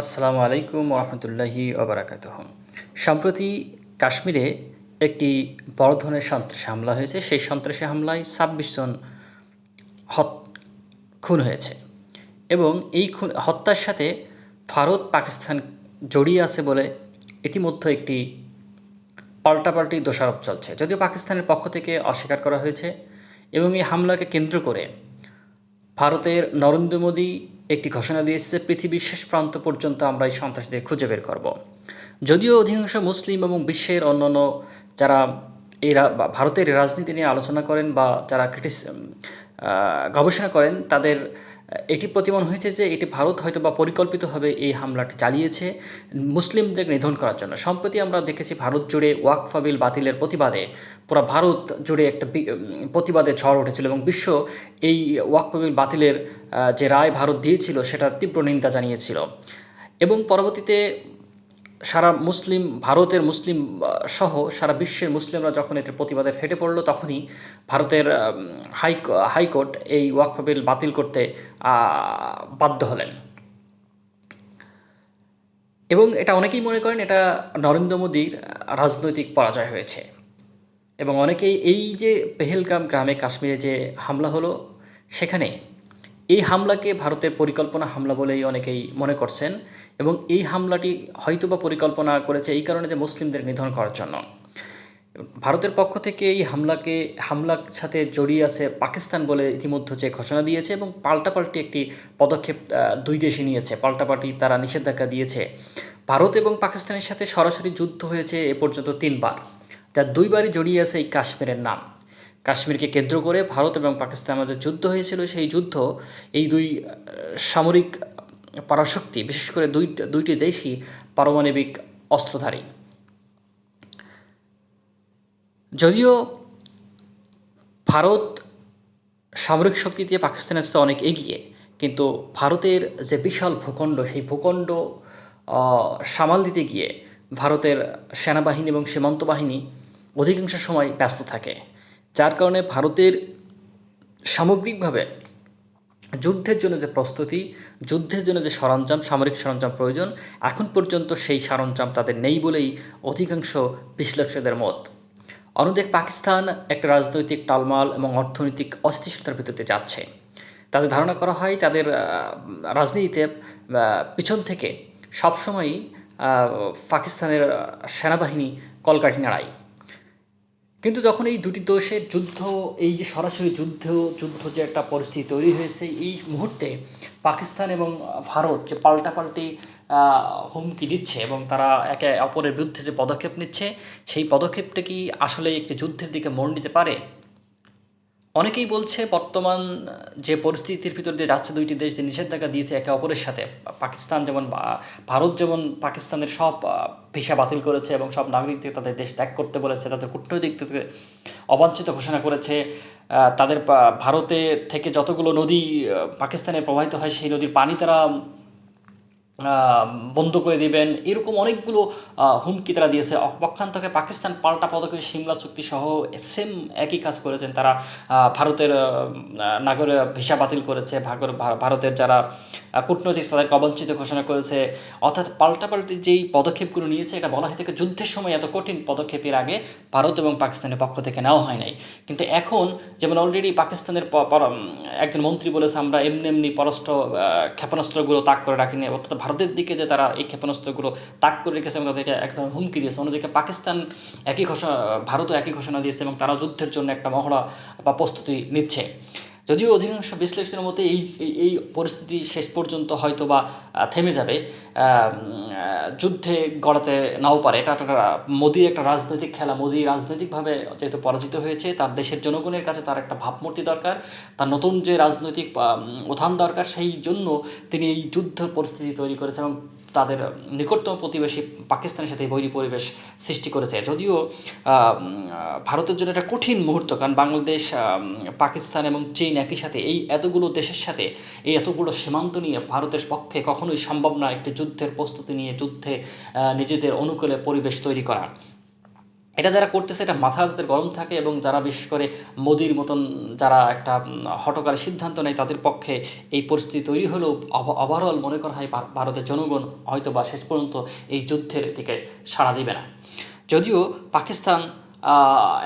আসসালামু আলাইকুম রহমতুল্লাহি ওবরাকাত সম্প্রতি কাশ্মীরে একটি বড় ধরনের সন্ত্রাসী হামলা হয়েছে। সেই সন্ত্রাসী হামলায় ছাব্বিশ জন হত, খুন হয়েছে এবং এই খুন, হত্যার সাথে ভারত পাকিস্তান জড়িয়ে আছে বলে ইতিমধ্যে একটি পাল্টাপাল্টি দোষারোপ চলছে। যদিও পাকিস্তানের পক্ষ থেকে অস্বীকার করা হয়েছে এবং এই হামলাকে কেন্দ্র করে ভারতের নরেন্দ্র মোদী একটি ঘোষণা দিয়েছে, পৃথিবীর শেষ প্রান্ত পর্যন্ত আমরা এই সন্ত্রাসীদের খুঁজে বের করব। যদিও অধিকাংশ মুসলিম এবং বিশ্বের অন্যান্য যারা এই ভারতের রাজনীতি নিয়ে আলোচনা করেন বা যারা ক্রিটিস গবেষণা করেন, তাদের এটি প্রতিমান হয়েছে যে এটি ভারত হয়তো বা পরিকল্পিতভাবে এই হামলাটি চালিয়েছে মুসলিমদের নিধন করার জন্য। সম্প্রতি আমরা দেখেছি ভারত জুড়ে ওয়াকফা বিল বাতিলের প্রতিবাদে পুরো ভারত জুড়ে একটা প্রতিবাদে ঝড় উঠেছিল এবং বিশ্ব এই ওয়াকফা বিল বাতিলের যে রায় ভারত দিয়েছিল সেটার তীব্র নিন্দা জানিয়েছিল। এবং পরবর্তীতে সারা মুসলিম, ভারতের মুসলিম সহ সারা বিশ্বের মুসলিমরা যখন এটার প্রতিবাদে ফেটে পড়ল, তখনই ভারতের হাই হাইকোর্ট এই ওয়াকফা বিল বাতিল করতে বাধ্য হলেন। এবং এটা অনেকেই মনে করেন এটা নরেন্দ্র মোদীর রাজনৈতিক পরাজয় হয়েছে। এবং অনেকেই এই যে পেহেলগাম গ্রামে কাশ্মীরে যে হামলা হলো, সেখানে এই হামলাকে ভারতের পরিকল্পনা হামলা বলেই অনেকেই মনে করছেন এবং এই হামলাটি হয়তোবা পরিকল্পনা করেছে এই কারণে যে মুসলিমদের নিধন করার জন্য। ভারতের পক্ষ থেকে এই হামলাকে, হামলার সাথে জড়িয়ে আছে পাকিস্তান বলে ইতিমধ্যে যে ঘোষণা দিয়েছে এবং পাল্টাপাল্টি একটি পদক্ষেপ দুই দেশই নিয়েছে। পাল্টাপাল্টি তারা নিষেধাজ্ঞা দিয়েছে। ভারত এবং পাকিস্তানের সাথে সরাসরি যুদ্ধ হয়েছে এ পর্যন্ত তিনবার, যা দুইবারই জড়িয়ে আছে এই কাশ্মীরের নাম। কাশ্মীরকে কেন্দ্র করে ভারত এবং পাকিস্তানের মধ্যে যুদ্ধ হয়েছিল। সেই যুদ্ধ এই দুই সামরিক পরাশক্তি, বিশেষ করে দুই, দুইটি দেশই পারমাণবিক অস্ত্রধারী। যদিও ভারত সামরিক শক্তিতে পাকিস্তানের সাথে অনেক এগিয়ে, কিন্তু ভারতের যে বিশাল ভূখণ্ড, সেই ভূখণ্ড সামাল দিতে গিয়ে ভারতের সেনাবাহিনী এবং সীমান্ত বাহিনী অধিকাংশ সময় ব্যস্ত থাকে। যার কারণে ভারতের সামগ্রিকভাবে যুদ্ধের জন্য যে প্রস্তুতি, যুদ্ধের জন্য যে সরঞ্জাম, সামরিক সরঞ্জাম প্রয়োজন, এখন পর্যন্ত সেই সরঞ্জাম তাদের নেই বলেই অধিকাংশ বিশ্লেষকদের মত। অন্যদিকে পাকিস্তান একটা রাজনৈতিক টালমাল এবং অর্থনৈতিক অস্থিরতার ভিত্তিতে যাচ্ছে। তাদের ধারণা করা হয় তাদের রাজনীতিতে পিছন থেকে সবসময়ই পাকিস্তানের সেনাবাহিনী কলকাঠি নাড়ায়। কিন্তু যখন এই দুটি দেশের যুদ্ধ, এই যে সরাসরি যুদ্ধ যুদ্ধ যে একটা পরিস্থিতি তৈরি হয়েছে, এই মুহূর্তে পাকিস্তান এবং ভারত যে পাল্টাপাল্টি হুমকি দিচ্ছে এবং তারা একে অপরের বিরুদ্ধে যে পদক্ষেপ নিচ্ছে, সেই পদক্ষেপটা কি আসলে একটি যুদ্ধের দিকে মোড় নিতে পারে? অনেকেই বলছে বর্তমান, যে পরিস্থিতির ভিতর দিয়ে যাচ্ছে দুইটি দেশ যে নিষেধাজ্ঞা দিয়েছে একে অপরের সাথে, পাকিস্তান যেমন ভারত যেমন পাকিস্তানের সব ভিসা বাতিল করেছে এবং সব নাগরিকদের তাদের দেশ ত্যাগ করতে বলেছে, তাদের কূটনৈতিক থেকে অবাঞ্ছিত ঘোষণা করেছে তাদের ভারতে থেকে যতগুলো নদী পাকিস্তানে প্রবাহিত হয় সেই নদীর পানি তারা বন্ধ করে দিবেন। এরকম অনেকগুলো হুমকি তারা দিয়েছে। অ- পক্ষান্তরে পাকিস্তান পাল্টা পদক্ষেপ সিমলা চুক্তি সহ সেম একই কাজ করেছেন তারা। ভারতের আহ, নাগরিক ভিসা বাতিল করেছে। ভারতের যারা কূটনৈতিক তাদেরকে অবঞ্চিত ঘোষণা করেছে। অর্থাৎ পাল্টাপাল্টি যেই পদক্ষেপগুলো নিয়েছে এটা বলা হয় থেকে যুদ্ধের সময় এত কঠিন পদক্ষেপের আগে ভারত এবং পাকিস্তানের পক্ষ থেকে নেওয়া হয় নাই। কিন্তু এখন যেমন অলরেডি পাকিস্তানের একজন মন্ত্রী বলেছে আমরা এমনি এমনি আহ, ক্ষেপণাস্ত্রগুলো তাক করে রাখিনি। অর্থাৎ ভারতের দিকে যে তারা এই ক্ষেপণাস্ত্রগুলো তাক করে রেখেছে এবং তাদেরকে একটা হুমকি দিয়েছে। অন্যদিকে পাকিস্তান একই ঘোষণা, ভারতও একই ঘোষণা দিয়েছে এবং তারা যুদ্ধের জন্য একটা মহড়া বা প্রস্তুতি নিচ্ছে। যদিও অধিকাংশ বিশ্লেষণের মতে এই, এই- পরিস্থিতি শেষ পর্যন্ত হয়তো বা থেমে যাবে। যুদ্ধে গড়াতে নাও পারে। এটা একটা মোদির একটা রাজনৈতিক খেলা। মোদি রাজনৈতিকভাবে যেহেতু পরাজিত হয়েছে, তার দেশের জনগণের কাছে তার একটা ভাবমূর্তি দরকার। তার নতুন যে রাজনৈতিক উত্থান দরকার, সেই জন্য তিনি এই যুদ্ধ পরিস্থিতি তৈরি করেছেন এবং তাদের নিকটতম প্রতিবেশী পাকিস্তানের সাথে বৈরী পরিবেশ সৃষ্টি করেছে। যদিও ভারতের জন্য একটা কঠিন মুহূর্ত, কারণ বাংলাদেশ পাকিস্তান এবং চীন একই সাথে এই এতগুলো দেশের সাথে এই এতগুলো সীমান্ত নিয়ে ভারতের পক্ষে কখনোই সম্ভব না একটি যুদ্ধের প্রস্তুতি নিয়ে যুদ্ধে নিজেদের অনুকূলে পরিবেশ তৈরি করা এটা যারা করতেছে, এটা মাথা তাদের গরম থাকে এবং যারা বিশেষ করে মোদির মতন যারা একটা হটকার সিদ্ধান্ত নেয়, তাদের পক্ষে এই পরিস্থিতি তৈরি হলেও ওভারঅল মনে করা হয় ভারতের জনগণ হয়তো বা শেষ পর্যন্ত এই যুদ্ধের দিকে সাড়া দিবে না। যদিও পাকিস্তান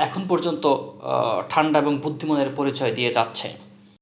এখন পর্যন্ত ঠান্ডা এবং বুদ্ধিমানের পরিচয় দিয়ে যাচ্ছে।